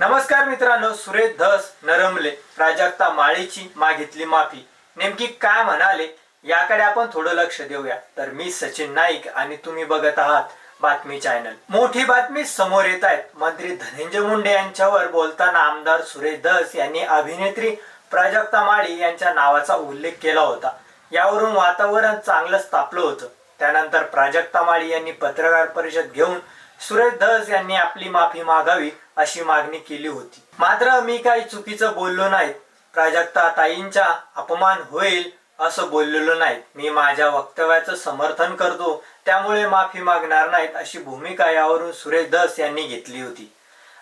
नमस्कार मित्रांनो सुरेश धस नरमले प्राजक्ता माळीची मागितली माफी. नेमकी काय म्हणाले याकडे आपण थोडं लक्ष देऊया. तर मी सचिन नाईक आणि तुम्ही बघत आहात बातमी चॅनल. मोठी बातमी समोर येत आहेत. मंत्री धनंजय मुंडे यांच्यावर बोलताना आमदार सुरेश धस यांनी अभिनेत्री प्राजक्ता माळी यांच्या नावाचा उल्लेख केला होता. यावरून वातावरण चांगलंच तापलं होतं. त्यानंतर प्राजक्ता माळी यांनी पत्रकार परिषद घेऊन सुरेश धस यांनी आपली माफी मागावी अशी मागणी केली होती. मात्र मी काही चुकीचं बोललो नाही प्राजक्ता ताईंचा अपमान होईल असं बोललेलो नाही मी माझ्या वक्तव्याचं समर्थन करतो. त्यामुळे माफी मागणार नाहीत अशी भूमिका यावरून सुरेश धस यांनी घेतली होती.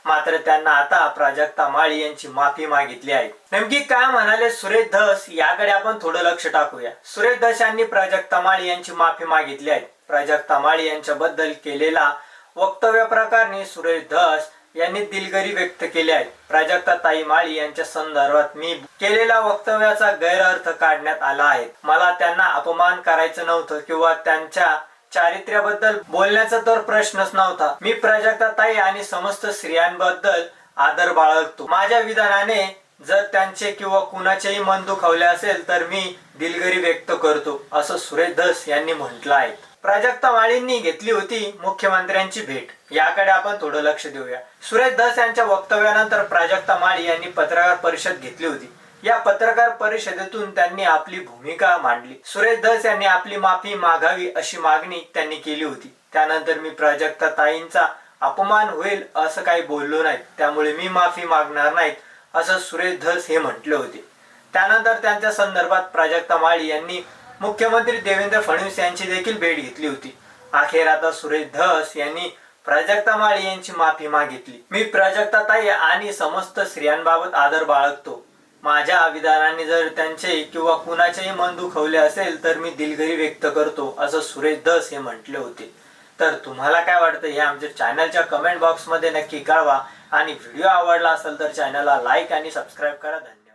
मात्र त्यांना आता प्राजक्ता माळी यांची माफी मागितली आहे. नेमकी काय म्हणाले सुरेश धस याकडे आपण थोडं लक्ष टाकूया. सुरेश धस यांनी प्राजक्ता माळी यांची माफी मागितली आहे. प्राजक्ता माळी यांच्याबद्दल केलेला वक्तव्य प्रकरणी सुरेश धस यांनी दिलगिरी व्यक्त केली आहे. प्राजक्ता ताई माळी यांच्या संदर्भात मी केलेल्या वक्तव्याचा गैरअर्थ काढण्यात आला आहे. मला त्यांना अपमान करायचं नव्हतं किंवा त्यांच्या चारित्र्याबद्दल बोलण्याचा तर प्रश्नच नव्हता. मी प्राजक्ता ताई आणि समस्त स्त्रियांबद्दल आदर बाळगतो. माझ्या विधानाने जर त्यांचे किंवा कुणाचेही मन दुखावले असेल तर मी दिलगिरी व्यक्त करतो असं सुरेश धस यांनी म्हटलं आहे. प्राजक्ता माळींनी घेतली होती मुख्यमंत्र्यांची भेट. याकडे आपण थोडं लक्ष देऊया. सुरेश धस यांच्या वक्तव्यानंतर प्राजक्ता माळी यांनी पत्रकार परिषद घेतली होती. या पत्रकार परिषदेतून त्यांनी आपली भूमिका मांडली. सुरेश धस यांनी आपली माफी मागावी अशी मागणी त्यांनी केली होती. त्यानंतर मी प्राजक्ता ताईंचा अपमान होईल असं काही बोललो नाही. त्यामुळे मी माफी मागणार नाहीत असं सुरेश धस हे म्हटले होते. त्यानंतर त्यांच्या संदर्भात प्राजक्ता माळी यांनी मुख्यमंत्री देवेंद्र फडणवीस यांची देखील भेट घेतली होती. अखेर आता सुरेश धस यांनी प्राजक्ता माळी यांची माफी मागितली. मी प्राजक्ता ताई आणि समस्त स्त्रियांबाबत आदर बाळगतो. माझ्या विधानाने जर त्यांचे किंवा कुणाचेही मन दुखवले असेल तर मी दिलगिरी व्यक्त करतो असं सुरेश धस हे म्हटले होते. तर तुम्हाला काय वाटतं हे आमच्या चॅनलच्या कमेंट बॉक्समध्ये नक्की कळवा. आणि व्हिडिओ आवडला असेल तर चॅनलला लाईक आणि सबस्क्राईब करा. धन्यवाद.